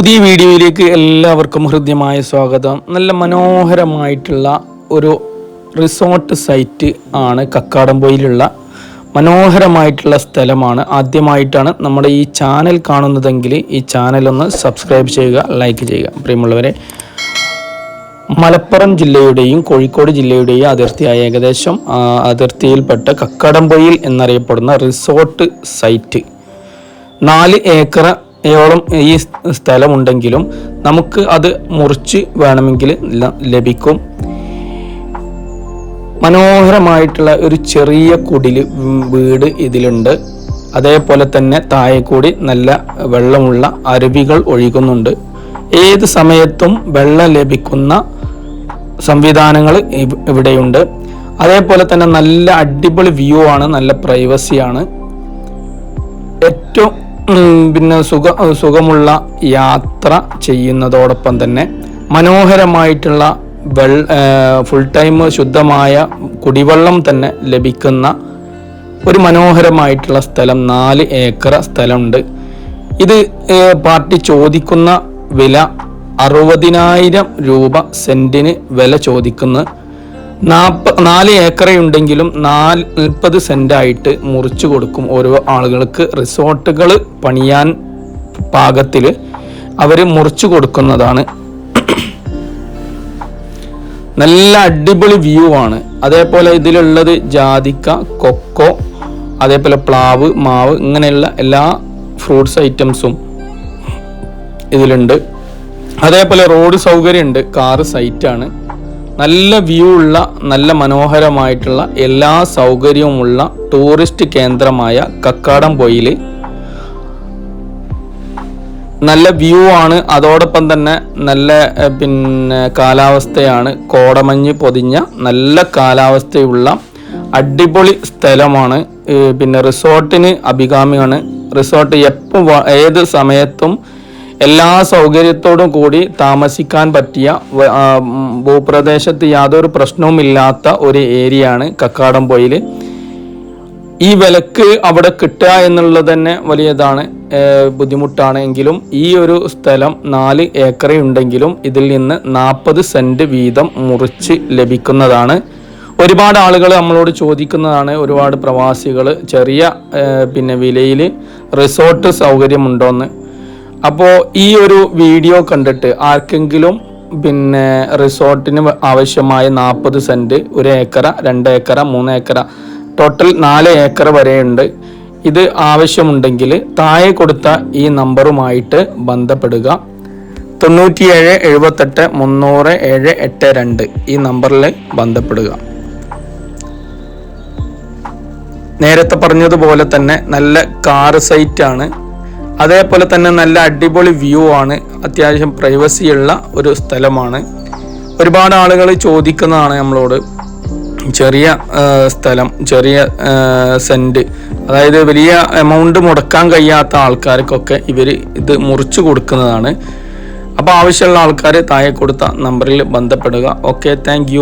പുതിയ വീഡിയോയിലേക്ക് എല്ലാവർക്കും ഹൃദ്യമായ സ്വാഗതം. നല്ല മനോഹരമായിട്ടുള്ള ഒരു റിസോർട്ട് സൈറ്റ് ആണ് കക്കാടംപൊയിലുള്ള. മനോഹരമായിട്ടുള്ള സ്ഥലമാണ്. ആദ്യമായിട്ടാണ് നമ്മുടെ ഈ ചാനൽ കാണുന്നതെങ്കിൽ ഈ ചാനൽ ഒന്ന് സബ്സ്ക്രൈബ് ചെയ്യുക ലൈക്ക് ചെയ്യുക. പ്രിയമുള്ളവരെ മലപ്പുറം ജില്ലയുടെയും കോഴിക്കോട് ജില്ലയുടെയും അതിർത്തിയായ ഏകദേശം അതിർത്തിയിൽപ്പെട്ട കക്കാടംപൊയിൽ എന്നറിയപ്പെടുന്ന റിസോർട്ട് സൈറ്റ്. നാല് ഏക്കറയോളം ഈ സ്ഥലമുണ്ടെങ്കിലും നമുക്ക് അത് മുറിച്ച് വേണമെങ്കിൽ ലഭിക്കും. മനോഹരമായിട്ടുള്ള ഒരു ചെറിയ കുടിൽ വീട് ഇതിലുണ്ട്. അതേപോലെ തന്നെ താഴെ കൂടി നല്ല വെള്ളമുള്ള അരുവികൾ ഒഴുകുന്നുണ്ട്. ഏത് സമയത്തും വെള്ളം ലഭിക്കുന്ന സംവിധാനങ്ങൾ ഇവിടെയുണ്ട്. അതേപോലെ തന്നെ നല്ല അടിപൊളി വ്യൂ ആണ് നല്ല പ്രൈവസിയാണ് ഏറ്റവും പിന്നെ സുഖ സുഖമുള്ള യാത്ര ചെയ്യുന്നതോടൊപ്പം തന്നെ മനോഹരമായിട്ടുള്ള വെൾ ഫുൾ ടൈം ശുദ്ധമായ കുടിവെള്ളം തന്നെ ലഭിക്കുന്ന ഒരു മനോഹരമായിട്ടുള്ള സ്ഥലം നാല് ഏക്കർ സ്ഥലമുണ്ട്. ഇത് പാർട്ടി ചോദിക്കുന്ന വില അറുപതിനായിരം രൂപ സെന്റിന് വില ചോദിക്കുന്നു. നാൽപ്പ നാല് ഏക്കറയുണ്ടെങ്കിലും നാല് നാൽപ്പത് സെന്റായിട്ട് മുറിച്ചു കൊടുക്കും ഓരോ ആളുകൾക്ക്. റിസോർട്ടുകൾ പണിയാൻ പാകത്തിൽ അവർ മുറിച്ചു കൊടുക്കുന്നതാണ്. നല്ല അടിപൊളി വ്യൂ ആണ്. അതേപോലെ ഇതിലുള്ളത് ജാതിക്ക കൊക്കോ അതേപോലെ പ്ലാവ് മാവ് ഇങ്ങനെയുള്ള എല്ലാ ഫ്രൂട്ട്സ് ഐറ്റംസും ഇതിലുണ്ട്. അതേപോലെ റോഡ് സൗകര്യമുണ്ട്. കാറ് സൈറ്റാണ് നല്ല വ്യൂ ഉള്ള നല്ല മനോഹരമായിട്ടുള്ള എല്ലാ സൗകര്യവുമുള്ള ടൂറിസ്റ്റ് കേന്ദ്രമായ കക്കാടം പൊയിൽ. നല്ല വ്യൂ ആണ്. അതോടൊപ്പം തന്നെ നല്ല പിന്നെ കാലാവസ്ഥയാണ്. കോടമഞ്ഞ് പൊതിഞ്ഞ നല്ല കാലാവസ്ഥയുള്ള അടിപൊളി സ്ഥലമാണ്. പിന്നെ റിസോർട്ടിന് അഭികാമ്യമാണ്. റിസോർട്ട് എപ്പോൾ ഏത് സമയത്തും എല്ലാ സൗകര്യത്തോടും കൂടി താമസിക്കാൻ പറ്റിയ ഭൂപ്രദേശത്ത് യാതൊരു പ്രശ്നവും ഇല്ലാത്ത ഒരു ഏരിയയാണ് കക്കാടംപൊയിൽ ഈ വിലക്ക് അവിടെ കിട്ടുക എന്നുള്ളത് തന്നെ വലിയതാണ് ബുദ്ധിമുട്ടാണ്. എങ്കിലും ഈ ഒരു സ്ഥലം നാല് ഏക്കറ ഉണ്ടെങ്കിലും ഇതിൽ നിന്ന് നാൽപ്പത് സെന്റ് വീതം മുറിച്ച് ലഭിക്കുന്നതാണ്. ഒരുപാട് ആളുകൾ നമ്മളോട് ചോദിക്കുന്നതാണ് ഒരുപാട് പ്രവാസികൾ ചെറിയ പിന്നെ വിലയിൽ റിസോർട്ട് സൗകര്യമുണ്ടോയെന്ന് അപ്പോൾ ഈ ഒരു വീഡിയോ കണ്ടിട്ട് ആർക്കെങ്കിലും പിന്നെ റിസോർട്ടിന് ആവശ്യമായ നാൽപ്പത് സെന്റ് ഒരു ഏക്കറ രണ്ട് ഏക്കറ മൂന്ന് ഏക്കറ ടോട്ടൽ നാല് ഏക്കർ വരെയുണ്ട്. ഇത് ആവശ്യമുണ്ടെങ്കിൽ താഴെ കൊടുത്ത ഈ നമ്പറുമായിട്ട് ബന്ധപ്പെടുക. തൊണ്ണൂറ്റിയേഴ് എഴുപത്തെട്ട് മുന്നൂറ് ഏഴ് എട്ട് രണ്ട് ഈ നമ്പറിൽ ബന്ധപ്പെടുക. നേരത്തെ പറഞ്ഞതുപോലെ തന്നെ നല്ല കാർ സൈറ്റാണ്. അതേപോലെ തന്നെ നല്ല അടിപൊളി വ്യൂ ആണ്. അത്യാവശ്യം പ്രൈവസി ഉള്ള ഒരു സ്ഥലമാണ്. ഒരുപാട് ആളുകൾ ചോദിക്കുന്നതാണ് നമ്മളോട്. ചെറിയ സ്ഥലം ചെറിയ സെന്റ് അതായത് വലിയ എമൗണ്ട് മുടക്കാൻ കഴിയാത്ത ആൾക്കാർക്കൊക്കെ ഇവർ ഇത് മുറിച്ചു കൊടുക്കുന്നതാണ്. അപ്പോൾ ആവശ്യമുള്ള ആൾക്കാർ താഴെ കൊടുത്ത നമ്പറിൽ ബന്ധപ്പെടുക. Okay thank